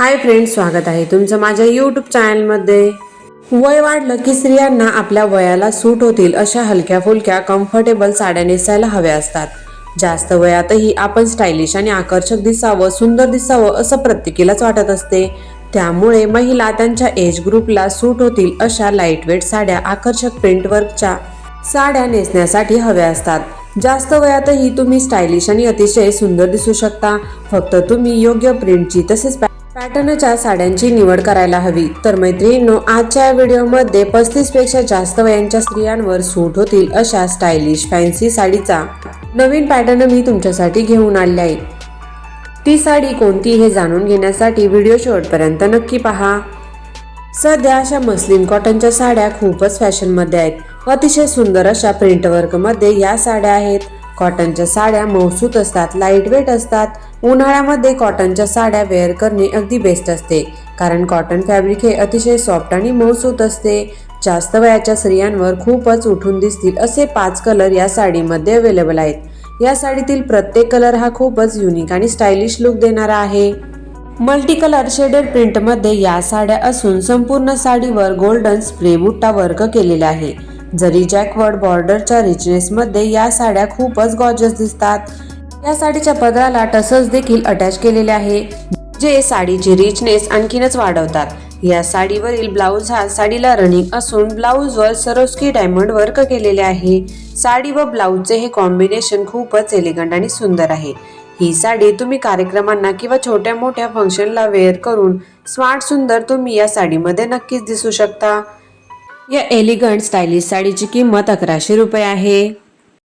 Hi friends स्वागत आहे तुमचं माझ्या यूट्यूब चॅनलमध्ये वय वाढलं की स्त्रियांना आपल्या वयाला सूट होतील अशा हलक्या फुलक्या कम्फर्टेबल साड्या नेसायला हव्या असतात. जास्त वयातही आपण स्टायलिश आणि आकर्षक दिसावं सुंदर दिसावं असं प्रत्येकीलाच वाटत असते. त्यामुळे महिला त्यांच्या एज ग्रुपला सूट होतील अशा लाईटवेट साड्या आकर्षक प्रिंटवर्कच्या साड्या नेसण्यासाठी हव्या असतात. जास्त वयातही तुम्ही स्टायलिश आणि अतिशय सुंदर दिसू शकता. फक्त तुम्ही योग्य प्रिंटची तसेच पॅटर्नच्या साड्यांची निवड करायला हवी. तर मैत्रिणींनो आजच्या या व्हिडिओमध्ये पस्तीसपेक्षा जास्त वयांच्या स्त्रियांवर सूट होतील अशा स्टायलिश फॅन्सी साडीचा नवीन पॅटर्न मी तुमच्यासाठी घेऊन आणले आहे. ती साडी कोणती हे जाणून घेण्यासाठी व्हिडिओ शेवटपर्यंत नक्की पहा. सध्या अशा मस्लिन कॉटनच्या साड्या खूपच फॅशनमध्ये आहेत. अतिशय सुंदर अशा प्रिंटवर्कमध्ये या साड्या आहेत. कॉटनच्या साड्या मौसूत असतात लाईटवेट असतात. उन्हाळ्यामध्ये कॉटनच्या साड्या वेअर करणे अगदी बेस्ट असते. कारण कॉटन फॅब्रिक हे अतिशय सॉफ्ट आणि मौसूत असते. जास्त वयाच्या स्त्रियांवर खूपच उठून दिसतील असे पाच कलर या साडीमध्ये अवेलेबल आहेत. या साडीतील प्रत्येक कलर हा खूपच युनिक आणि स्टायलिश लुक देणारा आहे. मल्टी कलर शेडेड प्रिंटमध्ये या साड्या असून संपूर्ण साडीवर गोल्डन स्प्रे बुट्टा वर्क केलेला आहे. जरी जॅकवर्ड बॉर्डरच्या रिचनेसमध्ये या साड्या खूपच गॉर्जस दिसतात. या साडीच्या पदराला टसल्स देखील अटॅच केलेले आहे जे साडीची रिचनेस आणखीनच वाढवतात. या साडीवरील ब्लाऊज हा साडीला रनिंग असून ब्लाऊजवर सरोस्की डायमंड वर्क केलेले आहे. साडी व ब्लाऊजचे हे कॉम्बिनेशन खूपच एलिगंट आणि सुंदर आहे. ही साडी तुम्ही कार्यक्रमांना किंवा छोट्या मोठ्या फंक्शनला वेअर करून स्मार्ट सुंदर तुम्ही या साडीमध्ये नक्कीच दिसू शकता. या एलिगंट स्टायलिश साडीची किंमत अकराशे रुपये आहे.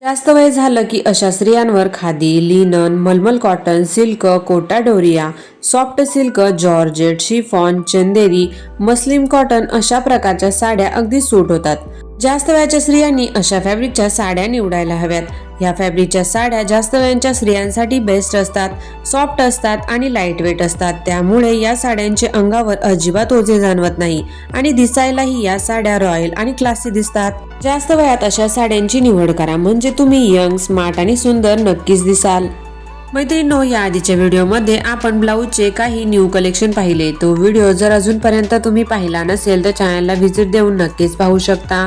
जास्त वय झालं की अशा स्त्रियांवर खादी लिनन मलमल cotton silk Kota Doria soft silk georgette chiffon Chanderi muslin cotton अशा प्रकारच्या साड्या अगदी सूट होतात. जास्त वयाच्या स्त्रियांनी अशा फॅब्रिकच्या साड्या निवडायला हव्यात. या फॅब्रिकच्या साड्या जास्त वयांच्या स्त्रियांसाठी बेस्ट असतात सॉफ्ट असतात आणि लाइट वेट असतात. त्यामुळे या साड्यांचे अंगावर अजिबात ओझे जाणवत नाही आणि दिसायलाही या साड्या रॉयल आणि क्लासी दिसतात. जास्त वयात अशा साड्यांची निवड करा म्हणजे तुम्ही यंग स्मार्ट आणि सुंदर नक्कीच दिसाल. मैत्रिणींनो या आधीच्या व्हिडिओमध्ये आपण ब्लाऊजचे काही न्यू कलेक्शन पाहिले. तो व्हिडिओ जर अजूनपर्यंत तुम्ही पाहिला नसेल तर चॅनलला व्हिजिट देऊन नक्कीच पाहू शकता.